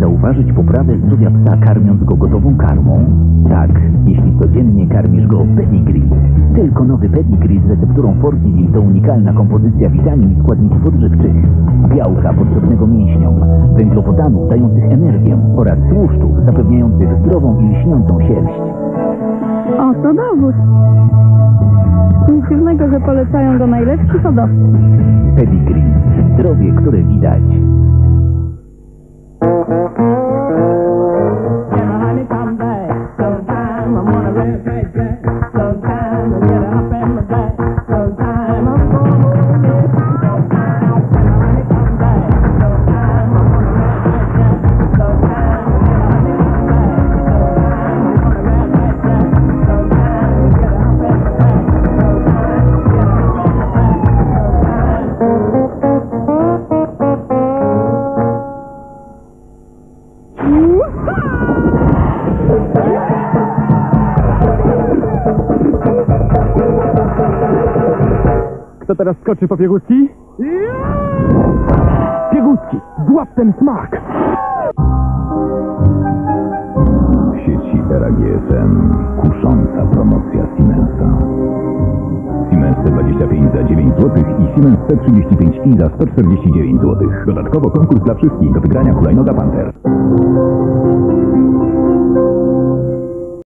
zauważyć poprawę zdrowia psa karmiąc go gotową karmą? Tak, jeśli codziennie karmisz go pedigree. Tylko nowy pedigree z recepturą Fortivil to unikalna kompozycja witamin i składników odżywczych, białka potrzebnego mięśniom, węglowodanów dających energię oraz tłuszczów zapewniających zdrową i lśniącą sierść. Oto dowód. Nic dziwnego, że polecają go najlepsi hodowcy. Pedigree. Zdrowie, które widać. Mm-hmm. Kto teraz skoczy po pieguski? Pieguski! Złap ten smak! W sieci RAGSM kusząca promocja Siemensa. Siemens C25 za 9 zł i Siemens C35i za 149 zł. Dodatkowo konkurs dla wszystkich do wygrania hulajnoga Panther.